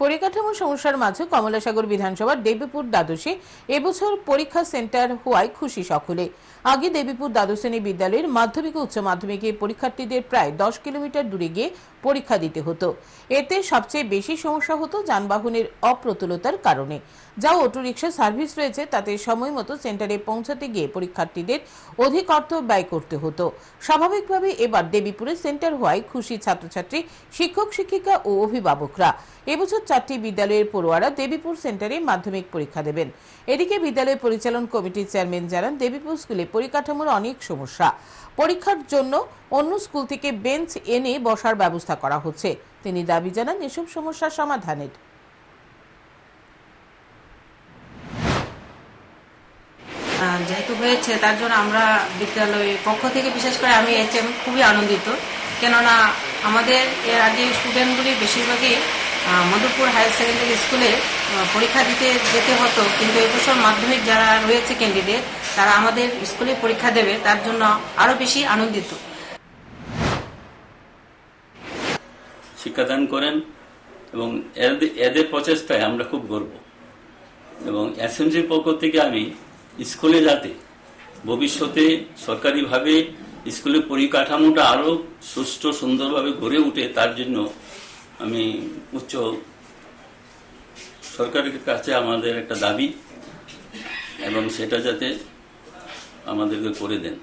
পরিকাঠামো সমস্যার মাঝে কমলাসাগর বিধানসভার দেবীপুর দ্বাদশে এবছর পরীক্ষা সেন্টার হওয়ায় খুশি সকলে। আগে দেবীপুর দ্বাদশ শ্রেণি বিদ্যালয়ের মাধ্যমিক ও উচ্চ মাধ্যমিকে পরীক্ষার্থীদের প্রায় দশ কিলোমিটার দূরে গিয়ে পরীক্ষা দিতে হতো। এতে সবচেয়ে বেশি সমস্যা হতো যানবাহনের অপ্রতুলতার কারণে। যা অটোরিকশা সার্ভিস রয়েছে, তাতে সময় মতো সেন্টারে পৌঁছাতে গিয়ে পরীক্ষার্থীদের অধিক অর্থ ব্যয় করতে হতো। স্বাভাবিকভাবে এবার দেবীপুরে সেন্টার হওয়ায় খুশি ছাত্রছাত্রী, শিক্ষক, শিক্ষিকা ও অভিভাবকরা। এবছর চারটি বিদ্যালয়ের পড়ুয়ারা দেবীপুর সেন্টারে মাধ্যমিক পরীক্ষা দেবেন। এদিকে বিদ্যালয় পরিচালন কমিটির চেয়ারম্যান জানান, দেবীপুর স্কুলে পরিকাঠামোর অনেক সমস্যা। পরীক্ষার জন্য অন্য স্কুল থেকে বেঞ্চ এনে বসার ব্যবস্থা করা হচ্ছে। তিনি দাবি জানান এসব সমস্যার সমাধানের। যেহেতু হয়েছে, তার জন্য আমরা বিদ্যালয়ের পক্ষ থেকে বিশেষ করে আমি এতে আমি খুবই আনন্দিত। কেননা আমাদের এর আগে স্টুডেন্টগুলি বেশিরভাগই মধুপুর হায়ার সেকেন্ডারি স্কুলে পরীক্ষা দিতে যেতে হতো। কিন্তু এবছর মাধ্যমিক যারা রয়েছে ক্যান্ডিডেট তারা আমাদের স্কুলে পরীক্ষা দেবে। তার জন্য আরও বেশি আনন্দিত। শিক্ষাদান করেন এবং এদের- প্রচেষ্টায় আমরা খুব গর্ব। এবং এসএমসির পক্ষ থেকে আমি স্কুলে যাতে ভবিষ্যতে সরকারিভাবে স্কুলের পরিকাঠামোটা আরও সুষ্ঠু, সুন্দরভাবে গড়ে উঠে, তার জন্য আমি উচ্চ সরকারের কাছে আমাদের একটা দাবি এবং সেটা যাতে আমাদেরকে করে দেন।